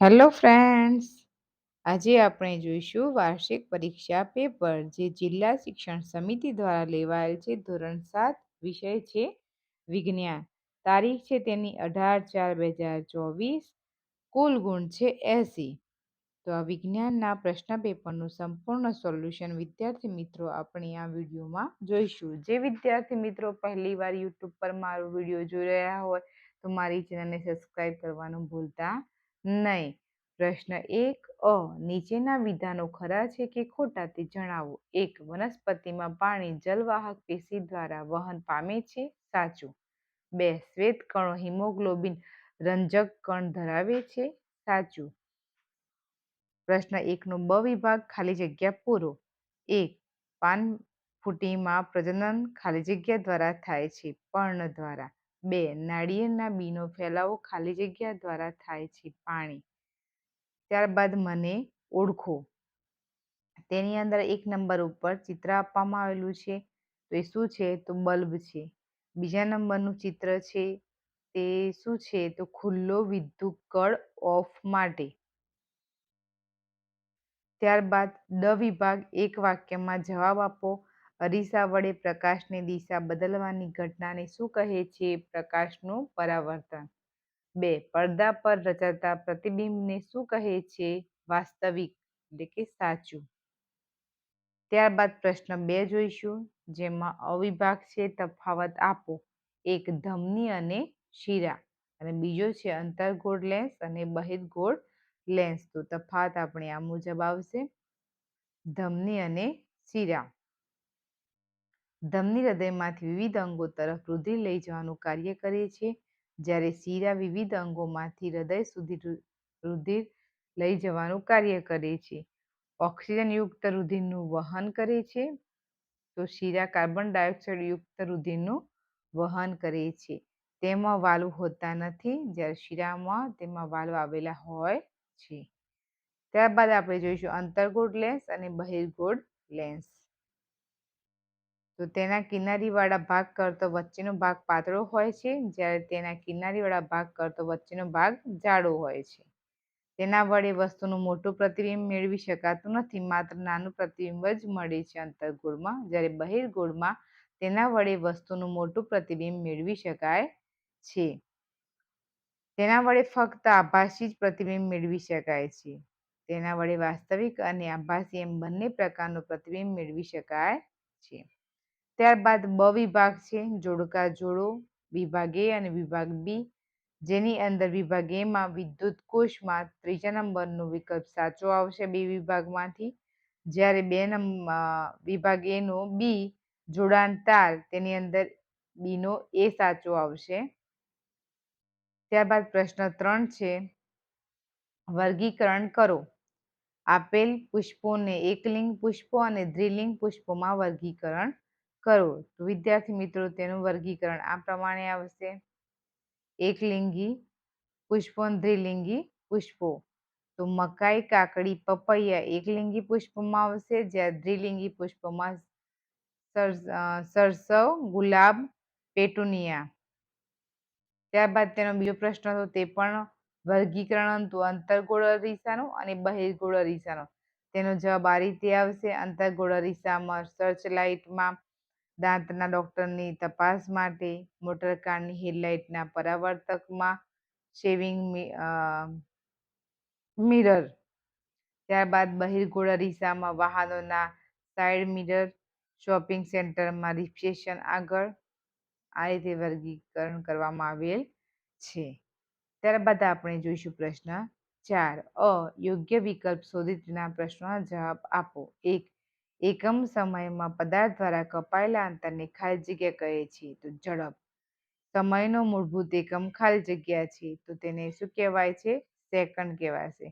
Hello friends. આજે આપણે જોઈશું વાર્ષિક પરીક્ષા પેપર જે જિલ્લા શિક્ષણ સમિતિ દ્વારા લેવાયેલ છે. ધોરણ સાત વિષય છે વિજ્ઞાન. તારીખ છે તેની અઢાર ચાર બે હજાર ચોવીસ. કુલ ગુણ છે એસી. તો આ વિજ્ઞાનના પ્રશ્ન પેપરનું સંપૂર્ણ સોલ્યુશન વિદ્યાર્થી મિત્રો આપણે આ વિડીયોમાં જોઈશું. જે વિદ્યાર્થી મિત્રો પહેલી વાર યુટ્યુબ પર મારો વીડિયો જોઈ રહ્યા હોય તો મારી ચેનલને સબસ્ક્રાઈબ કરવાનું ભૂલતા નહીં. પ્રશ્ન એક, અ, નીચેના વિધાનો ખરા છે કે ખોટા તે જણાવો. એક, વનસ્પતિમાં પાણી જલવાહક પેશી દ્વારા વહન પામે છે? સાચું. બે, શ્વેત કણો હિમોગ્લોબિન રંજક કણ ધરાવે છે? સાચું. પ્રશ્ન એકનો, બ વિભાગ ખાલી જગ્યા પૂરો. એક પાન ફૂટીમાં પ્રજનન ખાલી જગ્યા દ્વારા થાય છે, પર્ણ દ્વારા. બે, નાળિયેરના બીનો ફેલાવો ખાલી જગ્યા દ્વારા થાય છે પાણી. ત્યારબાદ મને ઓળખો. તેની અંદર એક નંબર ઉપર ચિત્ર આપવામાં આવેલું છે. તો એ શું છે? તો બલ્બ છે. બીજા નંબરનું ચિત્ર છે. તે શું છે? તો ખુલ્લો વિદ્યુત કળ ઓફ માટે. ત્યારબાદ ડ વિભાગ એક વાક્યમાં જવાબ આપો. અરીસા વડે પ્રકાશની દિશા બદલવાની ઘટનાને શું કહે છે? પ્રકાશનું પરાવર્તન. બે, પડદા પર રચાતા પ્રતિબિંબને શું કહે છે? વાસ્તવિક, એટલે કે સાચું. ત્યારબાદ પ્રશ્ન બે જોઈશું, જેમાં અવિભાગ છે, તફાવત આપો. એક, ધમની અને શીરા. અને બીજો છે, અંતર્ગોળ લેન્સ અને બહિર્ગોળ લેન્સ. તો તફાવત આપણે આ મુજબ આવશે. ધમની અને શીરા. ધમની હૃદયમાંથી વિવિધ અંગો તરફ રુધિર લઈ જવાનું કાર્ય કરે છે. જ્યારે શીરા વિવિધ અંગોમાંથી હૃદય સુધી રુધિર લઈ જવાનું કાર્ય કરે છે. ઓક્સિજનયુક્ત રુધિરનું વહન કરે છે. તો શીરા કાર્બન ડાયોક્સાઇડ યુક્ત રુધિરનું વહન કરે છે. તેમાં વાલ્વ હોતા નથી. જ્યારે શીરામાં તેમાં વાલ્વ આવેલા હોય છે. ત્યારબાદ આપણે જોઈશું અંતર્ગોળ લેન્સ અને બહિર્ગોળ લેન્સ. તો તેના કિનારીવાળા ભાગ કરતો વચ્ચેનો ભાગ પાતળો હોય છે, જ્યારે તેના કિનારીવાળા ભાગ કરતો વચ્ચેનો ભાગ જાડો હોય છે. તેના વડે વસ્તુનું મોટું પ્રતિબિંબ મેળવી શકાતું નથી, માત્ર નાનું પ્રતિબિંબ જ મળે છે અંતર્ગોળમાં. જ્યારે બહિર્ગોળમાં તેના વડે વસ્તુનું મોટું પ્રતિબિંબ મેળવી શકાય છે. તેના વડે ફક્ત આભાસી જ પ્રતિબિંબ મેળવી શકાય છે. તેના વડે વાસ્તવિક અને આભાસી એમ બંને પ્રકારનું પ્રતિબિંબ મેળવી શકાય છે. ત્યારબાદ બ વિભાગ છે, જોડકા જોડો, વિભાગ એ અને વિભાગ બી. જેની અંદર વિભાગ એમાં વિદ્યુત કોષમાં ત્રીજા નંબરનો વિકલ્પ સાચો આવશે બે વિભાગમાંથી. જ્યારે બે નંબર વિભાગ એનો બી જોડાણ તાર, તેની અંદર બીનો એ સાચો આવશે. ત્યારબાદ પ્રશ્ન ત્રણ છે, વર્ગીકરણ કરો. આપેલ પુષ્પોને એકલિંગ પુષ્પો અને દ્વિલિંગ પુષ્પોમાં વર્ગીકરણ કરો તો વિદ્યાર્થી મિત્રો તેનું વર્ગીકરણ. આ પ્રમાણે આવશે. એકલિંગી પુષ્પો દ્વિલિંગી પુષ્પો. તો મકાઈ, કાકડી, પપૈયા એકલિંગી પુષ્પમાં આવશે. જ્યારે દ્વિલિંગી પુષ્પમાં સરસવ, ગુલાબ, પેટુનિયા. ત્યારબાદ તેનો બીજો પ્રશ્ન હતો તે પણ વર્ગીકરણ હતું. અંતરગોળ અરીસાનો અને બહિર્ગોળ અરીસાનો. તેનો જવાબ આ રીતે આવશે. અંતરગોળ અરીસામાં સર્ચ લાઇટમાં દાંતના ડૉક્ટરની તપાસ માટે મોટરકારની હેડલાઇટના પરાવર્તકમાં શેવિંગ મિરર. ત્યારબાદ બહિર્ગોળ અરીસામાં વાહનોના સાઇડ મિરર, શોપિંગ સેન્ટરમાં રિસેપ્શન આગળ, આ રીતે વર્ગીકરણ કરવામાં આવેલ છે. ત્યારબાદ આપણે જોઈશું પ્રશ્ન ચાર. અ યોગ્ય વિકલ્પ શોધી તેના પ્રશ્નોના જવાબ આપો. એક એકમ સમયમાં પદાર્થ દ્વારા કપાયેલા અંતરને ખાલી જગ્યા કહે છે, તો ઝડપ. સમયનો મૂળભૂત એકમ ખાલી જગ્યા છે, તો તેને શું કહેવાય છે? સેકન્ડ કહેવાશે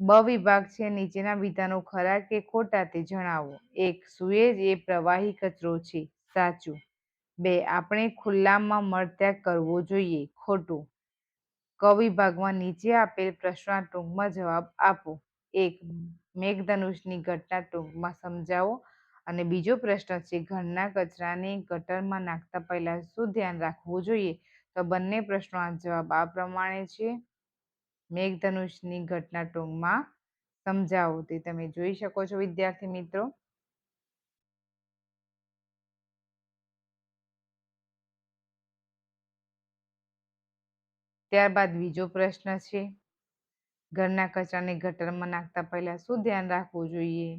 બ વિભાગ છે, નીચેના વિધાનો ખરા કે ખોટા તે જણાવો. એક સુએજ એ પ્રવાહી કચરો છે, સાચું. બે, આપણે ખુલ્લામાં મળત્યાગ કરવો જોઈએ, ખોટું. ક વિભાગમાં નીચે આપેલ પ્રશ્નના ટૂંકમાં જવાબ આપો. એક મેઘધનુષની ઘટના ટૂંકમાં સમજાવો. અને બીજો પ્રશ્ન છે, ઘરના કચરાને ગટરમાં નાખતા પહેલા શું ધ્યાન રાખવું જોઈએ? તો બંને પ્રશ્નોના જવાબ આ પ્રમાણે છે. મેઘધનુષની ઘટના ટૂંકમાં સમજાવો. તે તમે જોઈ શકો છો, વિદ્યાર્થી મિત્રો. ત્યારબાદ બીજો પ્રશ્ન છે ઘરના કચરાને ગટરમાં નાખતા પહેલા શું ધ્યાન રાખવું જોઈએ?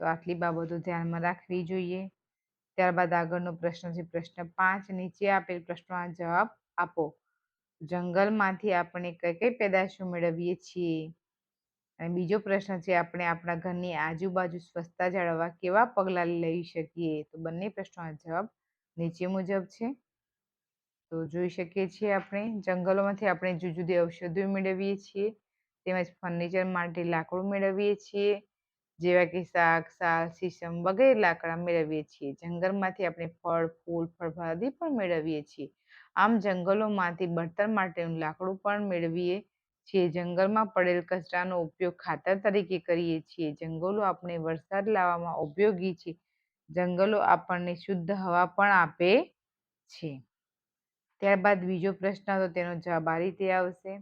તો આટલી બાબતો ધ્યાનમાં રાખવી જોઈએ. ત્યારબાદ આગળનો પ્રશ્ન છે, પ્રશ્ન પાંચ, નીચે આપેલ પ્રશ્નોના જવાબ આપો. જંગલમાંથી આપણે કઈ કઈ પેદાશો મેળવીએ છીએ? અને બીજો પ્રશ્ન છે, આપણે આપણા ઘરની આજુબાજુ સ્વચ્છતા જાળવવા કેવા પગલાં લઈ શકીએ? તો બંને પ્રશ્નોના જવાબ નીચે મુજબ છે. તો જોઈ શકીએ છીએ આપણે, જંગલોમાંથી આપણે જુદી જુદી ઔષધિઓ મેળવીએ છીએ, તેમજ ફર્નિચર માટે લાકડું મેળવીએ છીએ, જેવા કે શાક, સાલ, શીશમ વગેરે લાકડા મેળવીએ છીએ. જંગલમાંથી આપણે ફળ, ફૂલ ફળફળાદી પણ મેળવીએ છીએ. આમ જંગલોમાંથી બળતણ માટેનું લાકડું પણ મેળવીએ છીએ જંગલમાં પડેલ કચરાનો ઉપયોગ ખાતર તરીકે કરીએ છીએ. જંગલો આપણે વરસાદ લાવવામાં ઉપયોગી છે. જંગલો આપણને શુદ્ધ હવા પણ આપે છે. ત્યારબાદ બીજો પ્રશ્ન તો તેનો જવાબ આ રીતે આવશે.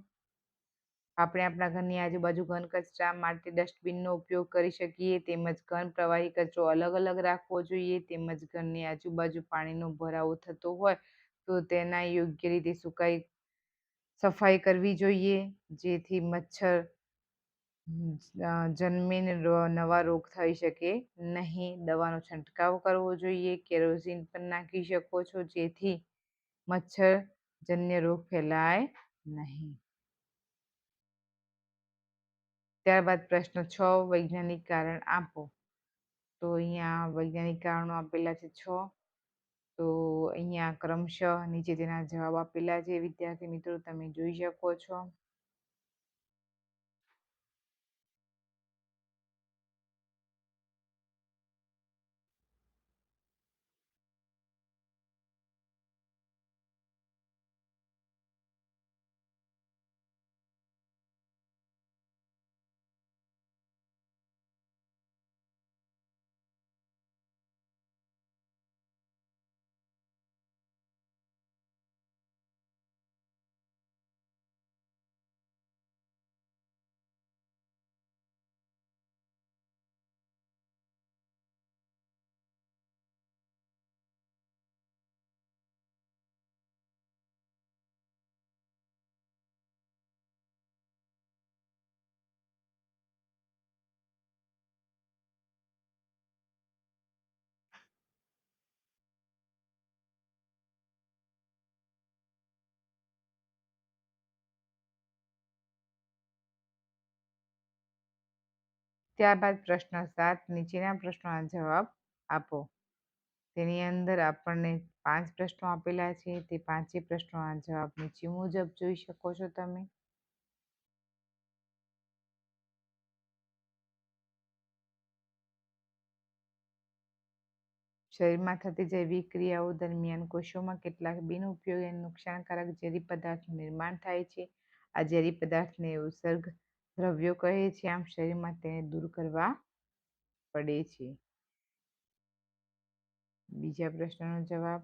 આપણે આપણા ઘરની આજુબાજુ ઘન કચરા માટે ડસ્ટબિનનો ઉપયોગ કરી શકીએ, તેમજ ઘન પ્રવાહી કચરો અલગ અલગ રાખવો જોઈએ, તેમજ ઘરની આજુબાજુ પાણીનો ભરાવો થતો હોય તો તેના યોગ્ય રીતે સુકાઈ સફાઈ કરવી જોઈએ, જેથી મચ્છર જન્મીને નવા રોગ થઈ શકે. નહીં, દવાનો છંટકાવ કરવો જોઈએ, કેરોસીન પણ નાખી શકો છો, જેથી મચ્છરજન્ય રોગ ફેલાય નહીં. ત્યારબાદ પ્રશ્ન છ, વૈજ્ઞાનિક કારણ આપો. તો અહીંયા વૈજ્ઞાનિક કારણો આપેલા છે છ. તો અહીંયા ક્રમશઃ નીચે તેના જવાબ આપેલા છે. વિદ્યાર્થી મિત્રો તમે જોઈ શકો છો. ત્યારબાદ પ્રશ્ન સાત, નીચેના પ્રશ્નોના જવાબ આપો. તેની અંદર આપણને પાંચ પ્રશ્નો આપેલા છે, તે પાંચે પ્રશ્નોના જવાબ નીચે મુજબ જોઈ શકો છો તમે. શરીરમાં થતી જૈવિક ક્રિયાઓ દરમિયાન કોષોમાં કેટલાક બિનઉપયોગી અને નુકસાનકારક ઝેરી પદાર્થનું નિર્માણ થાય છે. આ ઝેરી પદાર્થને ઉત્સર્ગ દ્રવ્યો કહે છે, આમ શરીરમાં તેને દૂર કરવા પડે છે. બીજા પ્રશ્નનો જવાબ?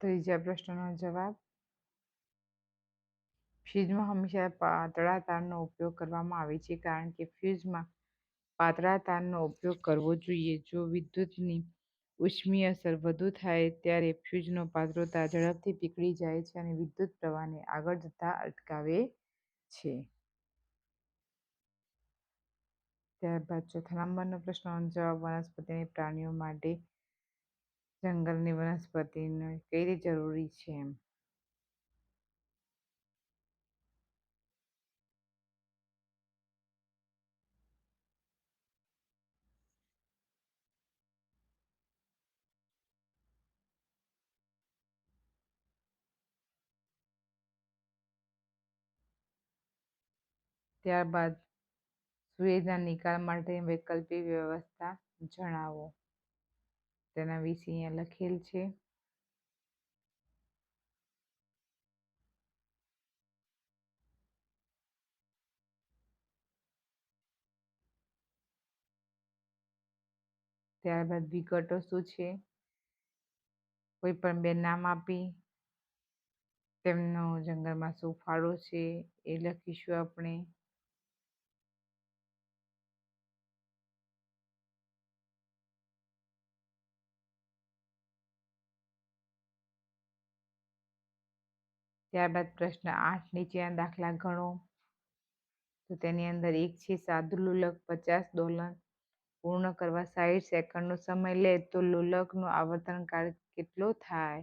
ત્રીજા પ્રશ્નનો જવાબ? ફ્યુઝમાં હંમેશા પાતળા તારનો ઉપયોગ કરવામાં આવે છે, કારણ કે ફ્યુઝમાં પાતળા તારનો ઉપયોગ કરવો જોઈએ. જો વિદ્યુતની ઉષ્મીય અસર વધુ થાય ત્યારે ફ્યુઝનો પાતળો તાર ઝડપથી પીકળી જાય છે અને વિદ્યુત પ્રવાહને આગળ જતા અટકાવે છે. ત્યારબાદ ચોથા નંબરનો પ્રશ્ન, જવાબ વનસ્પતિ પ્રાણીઓ માટે જંગલની વનસ્પતિને કઈ રીતે જરૂરી છે? એમ ત્યારબાદ સૂએઝના નિકાલ માટે વૈકલ્પિક વ્યવસ્થા જણાવો. તેના વિશે અહીંયા લખેલ છે. ત્યારબાદ વિગતો શું છે? કોઈ પણ બે નામ આપી તેમનો જંગલમાં શું ફાળો છે એ લખીશું આપણે. ત્યારબાદ પ્રશ્ન આઠ નીચેના દાખલા ગણો. તો તેની અંદર એક છે, સાદુ લુલક, પચાસ ડોલર પૂર્ણ કરવા સાહીઠ સેકન્ડનો સમય લે તો લુલકનો આવર્તન કાળ કેટલો થાય?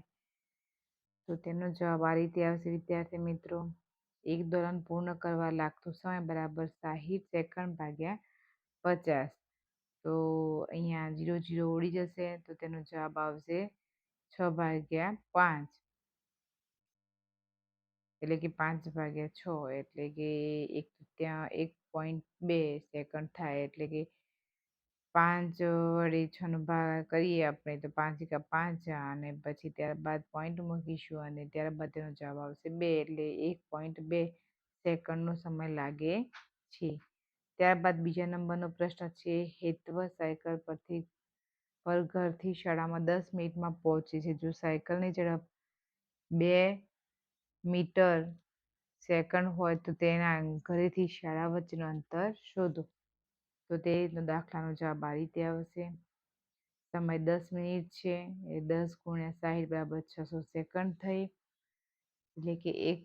તો તેનો જવાબ આ રીતે આવશે, વિદ્યાર્થી મિત્રો. એક દોલન પૂર્ણ કરવા લાગતો સમય બરાબર સાહીઠ સેકન્ડ ભાગ્યા પચાસ. તો અહીંયા જીરો જીરો ઉડી જશે, તો તેનો જવાબ આવશે છ ભાગ્યા પાંચ. એટલે કે પાંચ ભાગ્યા છ એટલે કે એક ત્યાં એક પોઈન્ટ બે સેકન્ડ થાય એટલે કે પાંચ વડે છનો ભાગ કરીએ આપણે તો પાંચ એકા પાંચ અને પછી ત્યારબાદ પોઈન્ટ મૂકીશું અને ત્યારબાદ તેનો જવાબ આવશે બે એટલે એક પોઈન્ટ બે સેકન્ડનો સમય લાગે છે. ત્યારબાદ બીજા નંબરનો પ્રશ્ન છે, હેતવ સાયકલ પરથી, પર ઘરથી શાળામાં દસ મિનિટમાં પહોંચે છે. જો સાયકલની ઝડપ બે મીટર, સેકન્ડ હોય તો તેના ઘરેથી શાળા વચ્ચેનું અંતર શોધો. તો તે રીતનો દાખલાનો જવાબ આ રીતે આવશે. સમય દસ મિનિટ છે, એ દસ ગુણ્યા સાહીઠ બરાબર છસો સેકન્ડ થઈ. એટલે કે એક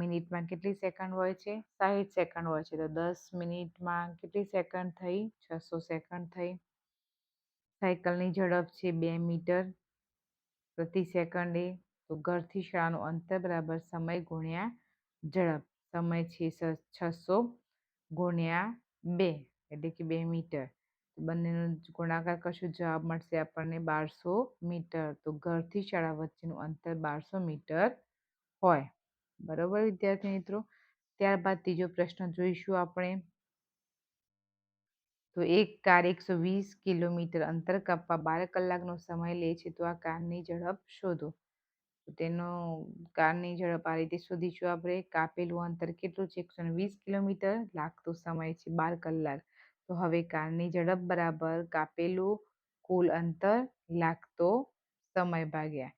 મિનિટમાં કેટલી સેકન્ડ હોય છે? સાહીઠ સેકન્ડ હોય છે, તો દસ મિનિટમાં કેટલી સેકન્ડ થઈ? છસો સેકન્ડ થઈ. સાયકલની ઝડપ છે બે મીટર પ્રતિ સેકન્ડે. તો ઘરથી શાળાનું અંતર બરાબર સમય ગુણ્યા ઝડપ. સમય છે છસો ગુણ્યા બે, એટલે કે બે મીટર. બંનેનો ગુણાકાર કરશું, જવાબ મળશે આપણને બારસો મીટર. તો ઘરથી શાળા વચ્ચેનું અંતર બારસો મીટર હોય. બરોબર, વિદ્યાર્થી મિત્રો? ત્યારબાદ ત્રીજો પ્રશ્ન જોઈશું આપણે. તો એક કાર એકસો વીસ કિલોમીટર અંતર કાપવા બાર કલાકનો સમય લે છે, તો આ કારની ઝડપ શોધો. તેનો કારની ઝડપ આ રીતે શોધીશું આપણે કાપેલું અંતર કેટલું છે? એકસો વીસ કિલોમીટર લાગતો સમય છે બાર કલાક. તો હવે કારની ઝડપ બરાબર કાપેલું કુલ અંતર લાગતો સમય ભાગ્યા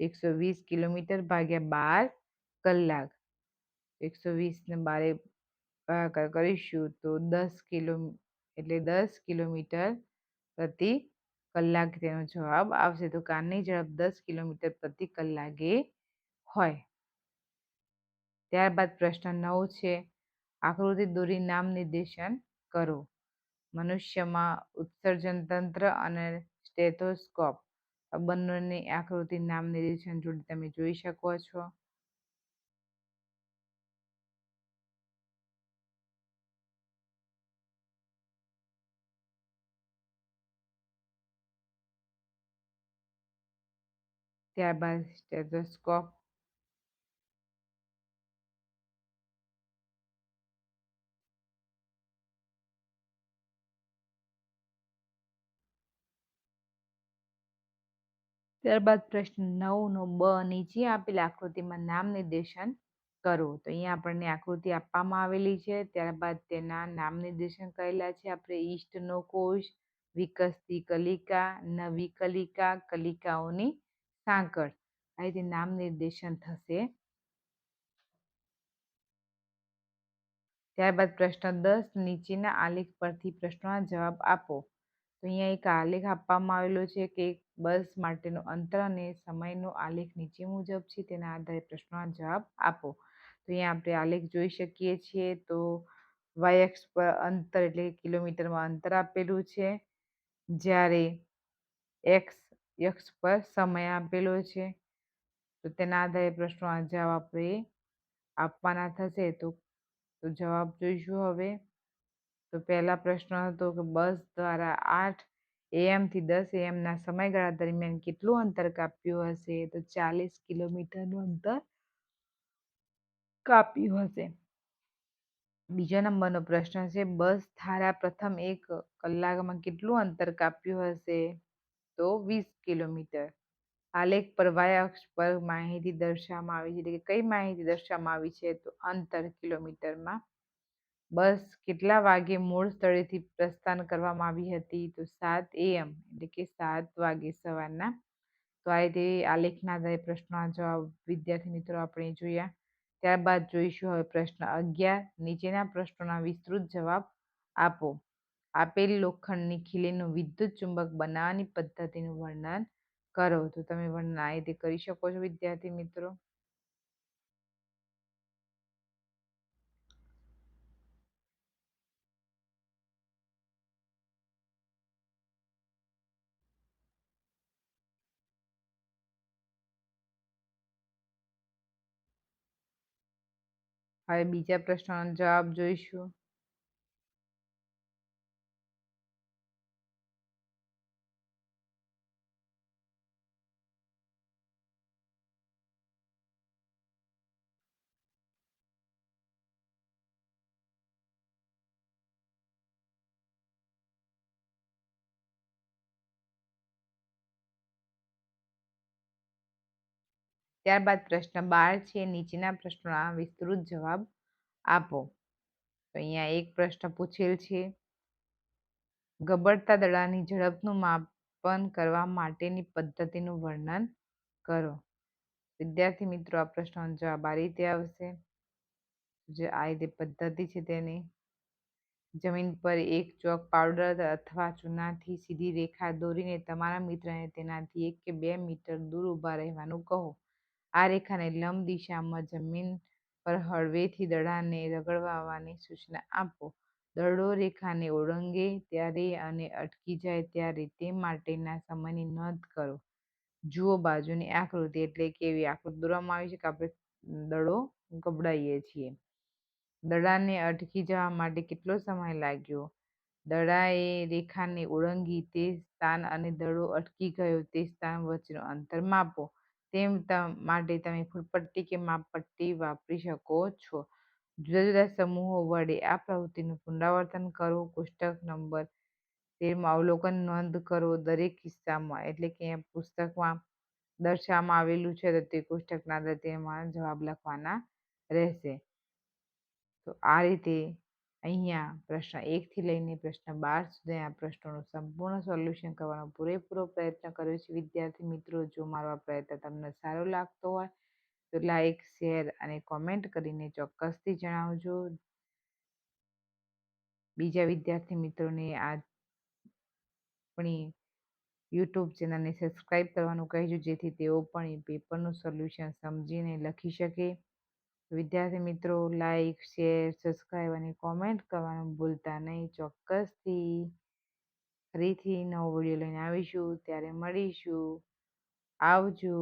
એકસો વીસ કિલોમીટર ભાગ્યા બાર કલાક. એકસો વીસને બારે ભાગાકાર કરીશું તો દસ કિલો, એટલે દસ કિલોમીટર પ્રતિ કલાક તેનો જવાબ આવશે. તો કારની ઝડપ દસ કિલોમીટર પ્રતિ કલાકે હોય. ત્યારબાદ પ્રશ્ન નવ છે. આકૃતિ દોરી નામ નિર્દેશન કરો. મનુષ્યમાં ઉત્સર્જન તંત્ર અને સ્ટેથોસ્કોપ. બંનેની આકૃતિ નામ નિર્દેશન જોડે તમે જોઈ શકો છો. ત્યારબાદ સ્ટેથોસ્કોપ ત્યારબાદ પ્રશ્ન નવનો બ નીચે આપેલ આકૃતિમાં નામ નિર્દેશન કરો. તો અહીંયા આપણને આકૃતિ આપવામાં આવેલી છે. ત્યારબાદ તેના નામ નિર્દેશન કરેલા છે. આપણે ઈષ્ટનો કોષ, વિકસતી કલિકા, નવી કલિકા, કલિકાઓની સાંકળ આ રીતે નામ નિર્દેશન થશે. ત્યારબાદ પ્રશ્ન દસ, નીચેના આલેખ પરથી પ્રશ્નોના જવાબ આપો. તો અહીંયા એક આલેખ આપવામાં આવેલો છે કે બસ માટેનો અંતર અને સમયનો આલેખ નીચે મુજબ છે, તેના આધારે પ્રશ્નોના જવાબ આપો. તો અહીંયા આપણે આલેખ જોઈ શકીએ છીએ તો વાય અક્ષ પર અંતર એટલે કિલોમીટરમાં અંતર આપેલું છે. જ્યારે એક્સ અક્ષ પર સમય આપેલો છે. તો તેના આધારે પ્રશ્નોના જવાબ આપણે આપવાના થશે. તો તો જવાબ જોઈશું હવે. તો પહેલા પ્રશ્ન હતો કે બસ દ્વારા આઠ એએમથી દસ એએમના સમયગાળા દરમિયાન કેટલું અંતર કાપ્યું હશે? તો ચાલીસ કિલોમીટરનું અંતર કાપ્યું હશે. બીજા નંબરનો પ્રશ્ન છે, બસ ધારા પ્રથમ એક કલાકમાં કેટલું અંતર કાપ્યું હશે? તો વીસ કિલોમીટર આલેખ પર વાય અક્ષ પર માહિતી દર્શાવવામાં આવી છે. એટલે કે કઈ માહિતી દર્શાવવામાં આવી છે તો અંતર કિલોમીટરમાં. બસ કેટલા વાગે મૂળ સ્થળેથી પ્રસ્થાન કરવામાં આવી હતી તો સાત એમ એટલે કે સાત વાગે સવારના. તો આ રીતે આલેખના આધારે પ્રશ્નોના જવાબ વિદ્યાર્થી મિત્રો આપણે જોયા. ત્યારબાદ જોઈશું હવે પ્રશ્ન અગિયાર. નીચેના પ્રશ્નોના વિસ્તૃત જવાબ આપો. આપેલ લોખંડની ખીલીનું વિદ્યુત ચુંબક બનાવવાની પદ્ધતિનું વર્ણન કરો. તો તમે વર્ણન આ રીતે કરી શકો છો, વિદ્યાર્થી મિત્રો. હવે બીજા પ્રશ્નનો જવાબ જોઈશું. ત્યારબાદ પ્રશ્ન બાર છે, નીચેના પ્રશ્નોના વિસ્તૃત જવાબ આપો. તો અહીંયા એક પ્રશ્ન પૂછેલ છે. ગબડતા દડાની ઝડપનું માપન કરવા માટેની પદ્ધતિનું વર્ણન કરો. વિદ્યાર્થી મિત્રો, આ પ્રશ્નનો જવાબ આ રીતે આવશે. જે આ રીતે પદ્ધતિ છે તેની. જમીન પર એક ચોક પાવડર અથવા ચૂનાથી સીધી રેખા દોરીને તમારા મિત્રને તેનાથી એક કે બે મીટર દૂર ઊભા રહેવાનું કહો. આ રેખાને લંબ દિશામાં જમીન પર હળવેથી દડાને રગડવાની સૂચના આપો. દડો રેખાને ઓળંગે ત્યારે અને અટકી જાય ત્યારે તે માટેના સમયની નોંધ કરો. જુઓ બાજુની આકૃતિ એટલે કે એવી આકૃતિ દોરવામાં આવી છે કે આપણે દડો ગબડાઈએ છીએ. દડાને અટકી જવા માટે કેટલો સમય લાગ્યો? દડાએ રેખાને ઓળંગી તે સ્થાન અને દડો અટકી ગયો તે સ્થાન વચ્ચેનું અંતર માપો. તેમ માટે તમે ફૂલપટ્ટી કે માપપટ્ટી વાપરી શકો છો. જુદા જુદા સમૂહો વડે આ પ્રવૃત્તિનું પુનરાવર્તન કરો. કોષ્ટક નંબર તેરમાં અવલોકન નોંધ કરો દરેક કિસ્સામાં. એટલે કે પુસ્તકમાં દર્શાવવામાં આવેલું છે તો તે કોષ્ટકના તેમાં જવાબ લખવાના રહેશે. તો આ રીતે અહીંયા પ્રશ્ન એકથી લઈને પ્રશ્ન બાર સુધી આ પ્રશ્નોનું સંપૂર્ણ સોલ્યુશન કરવાનો પૂરેપૂરો પ્રયત્ન કર્યો છે. વિદ્યાર્થી મિત્રો, જો મારો આ પ્રયત્ન તમને સારો લાગતો હોય, તો લાઈક, શેર અને કોમેન્ટ કરીને ચોક્કસથી જણાવજો. બીજા વિદ્યાર્થી મિત્રોને આ આપણી યુટ્યુબ ચેનલને સબસ્ક્રાઈબ કરવાનું કહેજો, જેથી તેઓ પણ પેપરનું સોલ્યુશન સમજીને લખી શકે. વિદ્યાર્થી મિત્રો લાઈક શેર સબસ્ક્રાઈબ અને કોમેન્ટ કરવાનું ભૂલતા નહીં. ચોક્કસથી ફરીથી નવો વીડિયો લઈને આવીશું. ત્યારે મળીશું. આવજો.